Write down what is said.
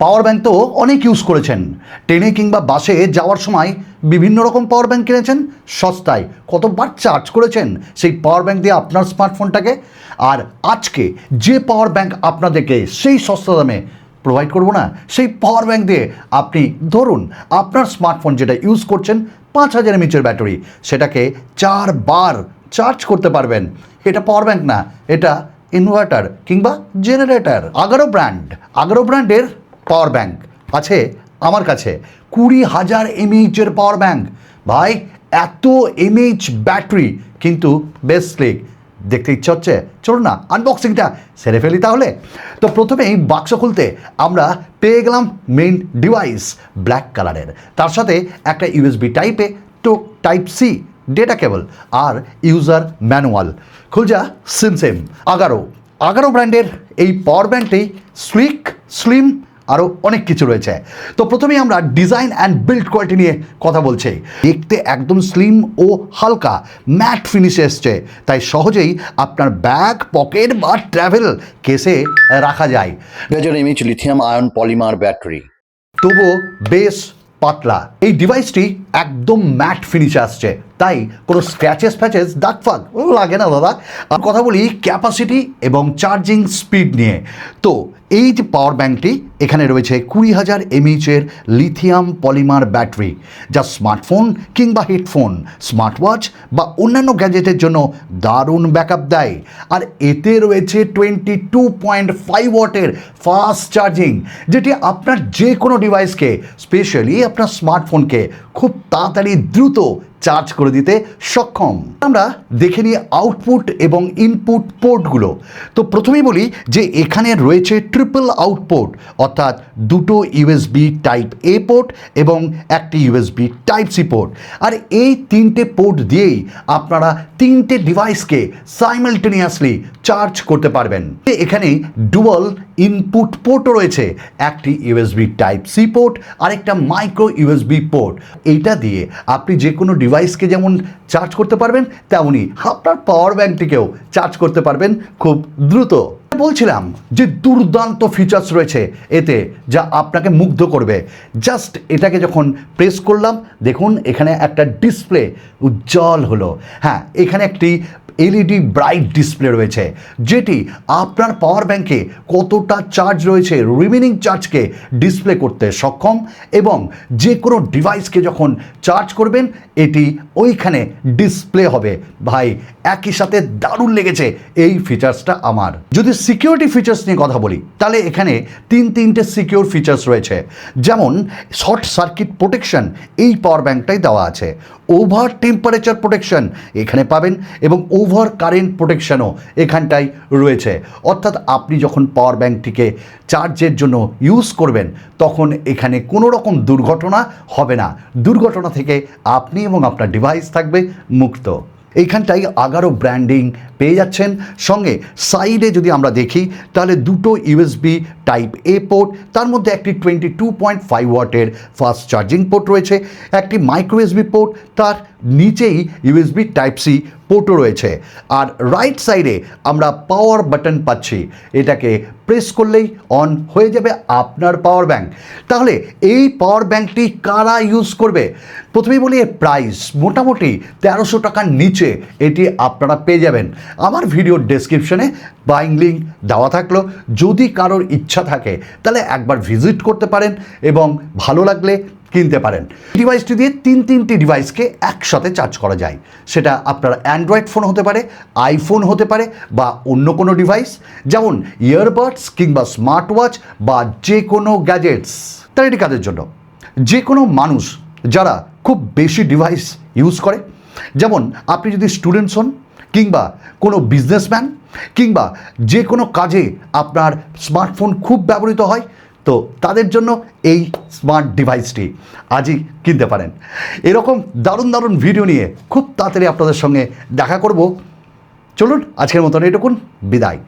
Power bank তো অনেক use করেছেন। ট্রেনে কিংবা বাসে যাওয়ার সময় বিভিন্ন রকম পাওয়ার ব্যাংক কিনেছেন। সস্তায় কতবার চার্জ করেছেন? সেই পাওয়ার ব্যাংক দিয়ে আপনার স্মার্টফোনটাকে আর আজকে যে পাওয়ার ব্যাংক আপনাদেরকে সেই সস্তা দামে প্রোভাইড করব না, সেই পাওয়ার ব্যাংক দিয়ে আপনি ধরুন আপনার স্মার্টফোন যেটা ইউজ করছেন, পাঁচ হাজার এমএচের ব্যাটারি সেটাকে চারবার চার্জ করতে পারবেন। এটা পাওয়ার ব্যাংক না, এটা ইনভার্টার কিংবা জেনারেটার আগারো ব্র্যান্ড আগারো ব্র্যান্ডের পাওয়ার ব্যাংক আছে, আমার কাছে কুড়ি হাজার এমএইচের পাওয়ার ব্যাংক। ভাই, এত এমএইচ ব্যাটারি কিন্তু বেস্ট স্লিক দেখতে ইচ্ছা হচ্ছে, চলুন না আনবক্সিংটা সেরে ফেলি তাহলে। তো প্রথমেই বাক্স খুলতে আমরা পেয়ে গেলাম মেইন ডিভাইস ব্ল্যাক কালারের তার সাথে একটা ইউএসবি টাইপে তো টাইপ সি ডেটা কেবল আর ইউজার ম্যানুয়াল খুলজা সিম সেম আগারো আগারো ব্র্যান্ডের এই পাওয়ার ব্যাংকটি স্লিক স্লিম আরও অনেক কিছু রয়েছে। তো প্রথমেই আমরা ডিজাইন অ্যান্ড বিল্ড কোয়ালিটি নিয়ে কথা বলছি। দেখতে একদম স্লিম ও হালকা ম্যাট ফিনিশে এসছে। তাই সহজেই আপনার ব্যাগ পকেট বা ট্রাভেল কেসে রাখা যায়। হাজার mAh lithium ion polymer battery তবুও বেশ পাতলা। এই ডিভাইসটি একদম ম্যাট ফিনিশে আসছে। তাই কোনো স্ক্র্যাচেস ফ্যাচেস দাগ ফাগ লাগে না দাদা আর কথা বলি ক্যাপাসিটি এবং চার্জিং স্পিড নিয়ে। তো এই যে পাওয়ার ব্যাঙ্কটি এখানে রয়েছে কুড়ি হাজার এমএইচের লিথিয়াম পলিমার ব্যাটারি যা স্মার্টফোন কিংবা হেডফোন স্মার্ট ওয়াচ বা অন্যান্য গ্যাজেটের জন্য দারুণ ব্যাকআপ দেয়। আর এতে রয়েছে টোয়েন্টি টু পয়েন্ট ফাইভ ওয়াটের ফাস্ট চার্জিং যেটি আপনার যে কোনো ডিভাইসকে স্পেশালি আপনার স্মার্টফোনকে খুব তাড়াতাড়ি দ্রুত চার্জ করে দিতে সক্ষম। আমরা দেখে নিই আউটপুট এবং ইনপুট পোর্টগুলো তো প্রথমেই বলি যে এখানে রয়েছে ট্রিপল আউটপুট অর্থাৎ দুটো ইউএসবি টাইপ এ পোর্ট এবং একটি ইউএসবি টাইপ সি পোর্ট আর এই তিনটে পোর্ট দিয়েই আপনারা তিনটে ডিভাইসকে সাইমালটেনিয়াসলি চার্জ করতে পারবেন। এখানে ডুয়াল ইনপুট পোর্টও রয়েছে, একটি ইউএসবি টাইপ সি পোর্ট আর একটা মাইক্রো ইউএসবি পোর্ট এইটা দিয়ে আপনি যে কোনো ডিভাইসকে যেমন চার্জ করতে পারবেন তেমনই আপনার পাওয়ার ব্যাঙ্কটিকেও চার্জ করতে পারবেন খুব দ্রুত। বলছিলাম যে দুর্দান্ত ফিচার্স রয়েছে এতে যা আপনাকে মুগ্ধ করবে। জাস্ট এটাকে যখন প্রেস করলাম, দেখুন এখানে একটা ডিসপ্লে উজ্জ্বল হলো। হ্যাঁ এখানে একটি এলইডি ব্রাইট ডিসপ্লে রয়েছে, যেটি আপনার পাওয়ার ব্যাংকে কতটা চার্জ রয়েছে রিমেনিং চার্জকে ডিসপ্লে করতে সক্ষম এবং যে কোনো ডিভাইসকে যখন চার্জ করবেন, এটি ওইখানে ডিসপ্লে হবে। ভাই, একই সাথে দারুণ লেগেছে এই ফিচার্সটা আমার। যদি সিকিউরিটি ফিচার্স নিয়ে কথা বলি, তাহলে এখানে তিন তিনটে সিকিউর ফিচার্স রয়েছে। যেমন শর্ট সার্কিট প্রোটেকশন এই পাওয়ার ব্যাঙ্কটাই দেওয়া আছে। ওভার টেম্পারেচার প্রোটেকশন এখানে পাবেন, এবং ওভার কারেন্ট প্রোটেকশনও এখানটায় রয়েছে। অর্থাৎ আপনি যখন পাওয়ার ব্যাঙ্কটিকে চার্জের জন্য ইউজ করবেন, তখন এখানে কোনো রকম দুর্ঘটনা হবে না। দুর্ঘটনা থেকে আপনি এবং আপনার ডিভাইস থাকবে মুক্ত। এইখানটাই আগারো ব্র্যান্ডিং পেয়ে যাচ্ছেন। সঙ্গে সাইডে যদি আমরা দেখি, তাহলে দুটো ইউএসবি টাইপ এ পোর্ট তার মধ্যে একটি টোয়েন্টি টু পয়েন্ট ফাইভ ওয়াটের ফাস্ট চার্জিং পোর্ট রয়েছে, একটি মাইক্রো ইউএসবি পোর্ট তার নিচেই ইউএসবি টাইপ সি পোর্টও রয়েছে। আর রাইট সাইডে আমরা পাওয়ার বাটন পাচ্ছি, এটাকে প্রেস করলেই অন হয়ে যাবে আপনার পাওয়ার ব্যাংক তাহলে এই পাওয়ার ব্যাংকটি কারা ইউজ করবে? প্রথমেই বলি এর প্রাইস মোটামুটি তেরোশো টাকার নিচে এটি আপনারা পেয়ে যাবেন। আমার ভিডিওর ডেসক্রিপশনে বাইং লিঙ্ক দেওয়া থাকল। যদি কারোর ইচ্ছা থাকে, তাহলে একবার ভিজিট করতে পারেন এবং ভালো লাগলে কিনতে পারেন। ডিভাইসটি দিয়ে তিন তিনটি ডিভাইসকে একসাথে চার্জ করা যায়। সেটা আপনার অ্যান্ড্রয়েড ফোন হতে পারে আইফোন হতে পারে বা অন্য কোনো ডিভাইস যেমন ইয়ারবাডস কিংবা স্মার্ট ওয়াচ বা যে কোনো গ্যাজেটস তার এটি কাদের জন্য? যে কোনো মানুষ যারা খুব বেশি ডিভাইস ইউজ করে, যেমন আপনি যদি স্টুডেন্টস হন কিংবা কোনো বিজনেসম্যান কিংবা যে কোনো কাজে আপনার স্মার্টফোন খুব ব্যবহৃত হয়, তো তাদের জন্য এই স্মার্ট ডিভাইসটি আজই কিনতে পারেন। এরকম দারুণ দারুণ ভিডিও নিয়ে খুব তাড়াতাড়ি আপনাদের সঙ্গে দেখা করব। চলুন, আজকের মতন এটুকুন, বিদায়।